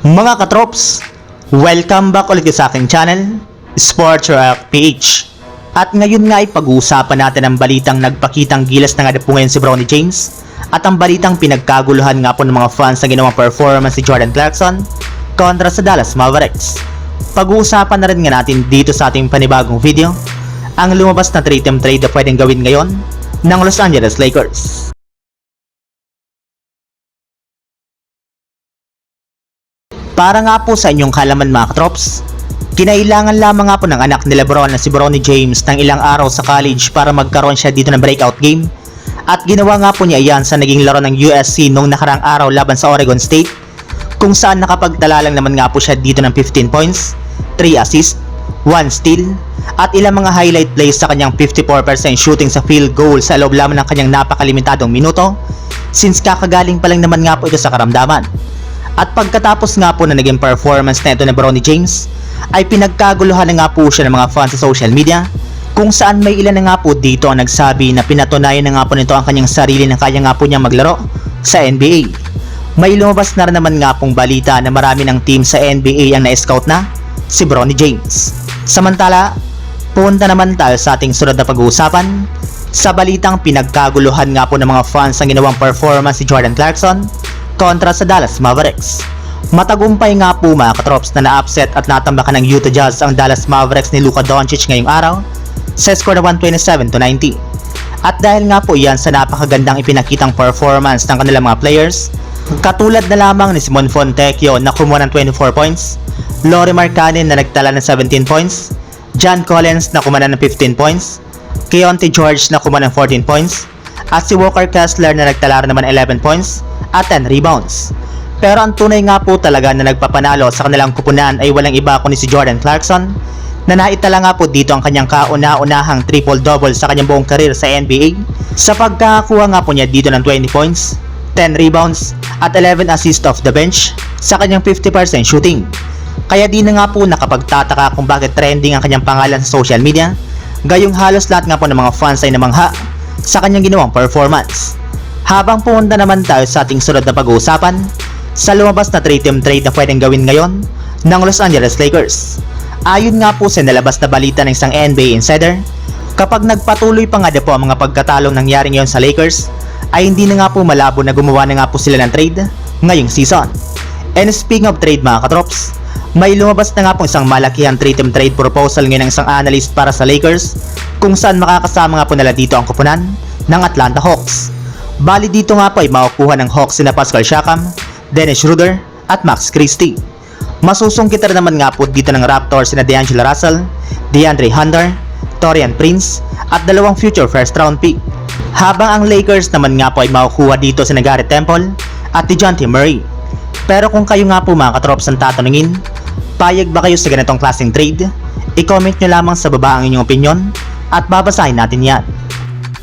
Mga katrops, welcome back ulit sa aking channel, Sports Rock PH. At ngayon nga ay pag-uusapan natin ang balitang nagpakitang gilas na nga na po ngayon si Bronny James at ang balitang pinagkaguluhan nga po ng mga fans sa ginawang performance ni Jordan Clarkson kontra sa Dallas Mavericks. Pag-uusapan na rin nga natin dito sa ating panibagong video ang lumabas na 3-team trade na pwedeng gawin ngayon ng Los Angeles Lakers. Para nga po sa inyong kalaman mga katrops, kinailangan lamang nga po ng anak ni Lebron na si Bronny James ng ilang araw sa college para magkaroon siya dito ng breakout game at ginawa nga po niya iyan sa naging laro ng USC nung nakarang araw laban sa Oregon State kung saan nakapagtala lang naman nga po siya dito ng 15 points, 3 assists, 1 steal, at ilang mga highlight plays sa kanyang 54% shooting sa field goal sa loob lamang ng kanyang napakalimitadong minuto since kakagaling pa lang naman nga po ito sa karamdaman. At pagkatapos nga po na naging performance na ito ni Bronny James, ay pinagkaguluhan na nga po siya ng mga fans sa social media kung saan may ilan na nga po dito ang nagsabi na pinatunayan na nga po nito ang kanyang sarili na kaya nga po niya maglaro sa NBA. May lumabas na naman nga pong balita na marami ng team sa NBA ang na-scout na si Bronny James. Samantala, punta naman tayo sa ating sunod na pag-uusapan sa balitang pinagkaguluhan nga po ng mga fans ang ginawang performance si Jordan Clarkson kontra sa Dallas Mavericks. Matagumpay nga po mga katrops na na-upset at natambakan ng Utah Jazz ang Dallas Mavericks ni Luka Doncic ngayong araw sa score na 127 to 90. At dahil nga po yan sa napakagandang ipinakitang performance ng kanilang mga players, katulad na lamang ni Simon Fontecchio na kumuha ng 24 points, Lori Markkanen na nagtala ng 17 points, John Collins na kumuha ng 15 points, Keontae George na kumuha ng 14 points, at si Walker Kessler na nagtala naman 11 points at 10 rebounds. Pero ang tunay nga po talaga na nagpapanalo sa kanilang kupunan ay walang iba kundi si Jordan Clarkson na naitala nga po dito ang kanyang kauna-unahang triple-double sa kanyang buong karir sa NBA sa pagkakakuha nga po niya dito ng 20 points, 10 rebounds at 11 assists off the bench sa kanyang 50% shooting. Kaya di na nga po nakapagtataka kung bakit trending ang kanyang pangalan sa social media gayong halos lahat nga po ng mga fans ay namangha sa kanyang ginawang performance. Habang pumunta naman tayo sa ating sunod na pag-uusapan, sa lumabas na 3-team trade na pwedeng gawin ngayon ng Los Angeles Lakers. Ayon nga po sa nalabas na balita ng isang NBA insider, kapag nagpatuloy pa nga na po ang mga pagkatalong nangyari ngayon sa Lakers, ay hindi na nga po malabo na gumawa na nga po sila ng trade ngayong season. And speaking of trade mga katrops, may lumabas na nga po isang malakihan 3-team trade proposal ngayon ng isang analyst para sa Lakers kung saan makakasama nga po nila dito ang kupunan ng Atlanta Hawks. Bali dito nga po ay makukuha ng Hawks sina Pascal Siakam, Dennis Schroeder at Max Christie. Masusungkit rin naman nga po dito ng Raptors sina D'Angelo Russell, DeAndre Hunter, Torian Prince at dalawang future first round pick. Habang ang Lakers naman nga po ay makukuha dito si Garrett Temple at DeJounte Murray. Pero kung kayo nga po mga katrops ang tatanungin, payag ba kayo sa ganitong klaseng trade? I-comment nyo lamang sa baba ang inyong opinion at babasahin natin yan.